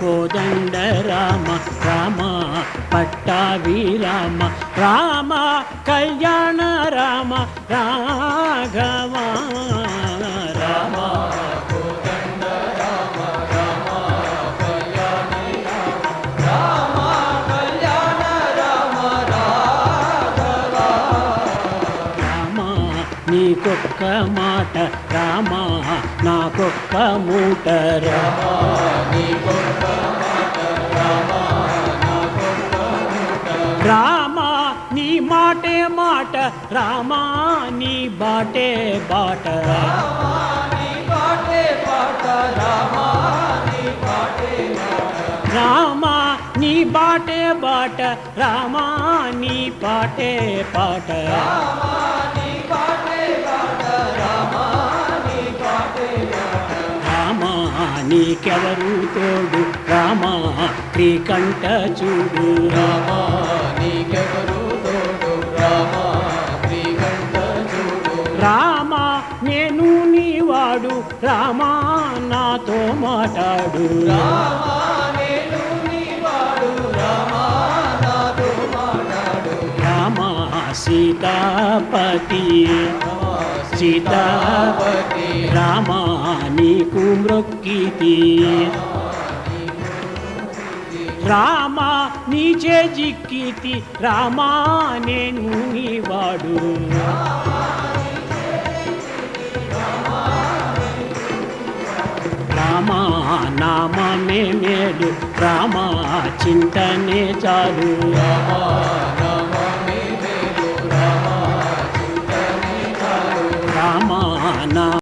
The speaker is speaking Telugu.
కోదండ రామ రామ పట్టాభి రామ రామ కళ్యాణ రామ రాఘవ నీకొక్క మాట రామా నాకొక్క మూట రామా రామ నీ మాటే మాట రామా నీ బాటే బాట. రామా నీ బాటే బాట రామా నీ పాటే పాట. రామా నీకెవరు తోడు? రామా త్రికంఠ చూడు. రామా నీకెవరు తోడు? రామా త్రికంఠ చూడు. రామా నేను నీవాడు. రామా నాతో మాట్లాడు రామా నేను నీవాడు. రామా నాతో మాట్లాడు రామా సీతాపతి. రామా సీతాపతి రామ నీకు మ్రొక్కితి. రామ నీచే జిక్కితి రామ నేను నీవాడు రామ నామమే మేలు రామా చింతనే చాలు. రామా now.